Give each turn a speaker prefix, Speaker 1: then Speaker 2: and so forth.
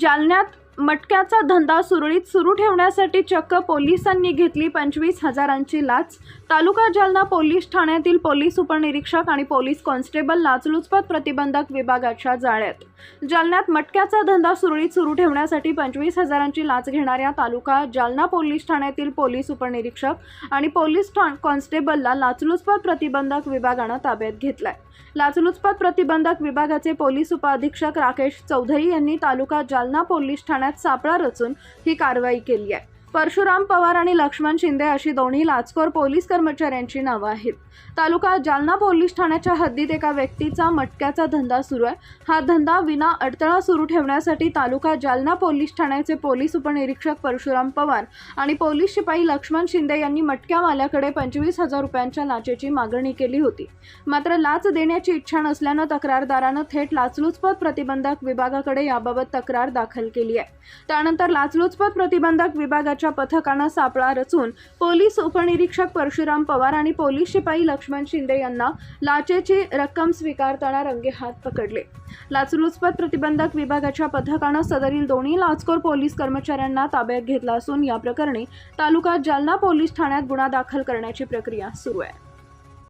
Speaker 1: जालन्यात मटक्याचा धंदा सुरळीत सुरू ठेवण्यासाठी चक्क पोलिसांनी घेतली पंचवीस हजारांची लाच. तालुका जालना पोलीस ठाण्यातील पोलीस उपनिरीक्षक आणि पोलीस कॉन्स्टेबल लाचलुचपत प्रतिबंधक विभागाच्या जाळ्यात. जालन्यात मटक्याचा धंदा सुरळीत सुरू ठेवण्यासाठी पंचवीस हजारांची लाच घेणाऱ्या तालुका जालना पोलीस ठाण्यातील पोलीस उपनिरीक्षक आणि पोलीस ठाण कॉन्स्टेबलला लाचलुचपत प्रतिबंधक विभागानं ताब्यात घेतलाय. लाचलुचपत प्रतिबंधक विभागाचे पोलीस उपअधीक्षक राकेश चौधरी यांनी तालुका जालना पोलीस ठाणे ठाण्यात सापळा रचून ही कारवाई केली आहे. परशुराम पवार आणि लक्ष्मण शिंदे अशी दोन्ही लाचखोर पोलीस कर्मचाऱ्यांची नावं आहेत. तालुका जालना पोलीस ठाण्याच्या हद्दीत एका व्यक्तीचा मटक्याचा धंदा सुरू आहे. हा धंदा विना अडथळा सुरू ठेवण्यासाठी तालुका जालना पोलीस ठाण्याचे पोलीस उपनिरीक्षक परशुराम पवार आणि पोलीस शिपाई लक्ष्मण शिंदे यांनी मटक्यावाल्याकडे पंचवीस हजार रुपयांच्या लाचेची मागणी केली होती. मात्र लाच देण्याची इच्छा नसल्यानं तक्रारदारानं थेट लाचलुचपत प्रतिबंधक विभागाकडे याबाबत तक्रार दाखल केली आहे. त्यानंतर लाचलुचपत प्रतिबंधक विभागाच्या पथकानं सापळा रचून पोलीस उपनिरीक्षक परशुराम पवार आणि पोलीस शिपाई लक्ष्मण शिंदे यांना लाचेची रक्कम स्वीकारताना रंगेहात पकडले. लाचलुचपत प्रतिबंधक विभागाच्या पथकानं सदरील दोन्ही लाचखोर पोलीस कर्मचाऱ्यांना ताब्यात घेतला असून या प्रकरणी तालुका जालना पोलीस ठाण्यात गुन्हा दाखल करण्याची प्रक्रिया सुरू आहे.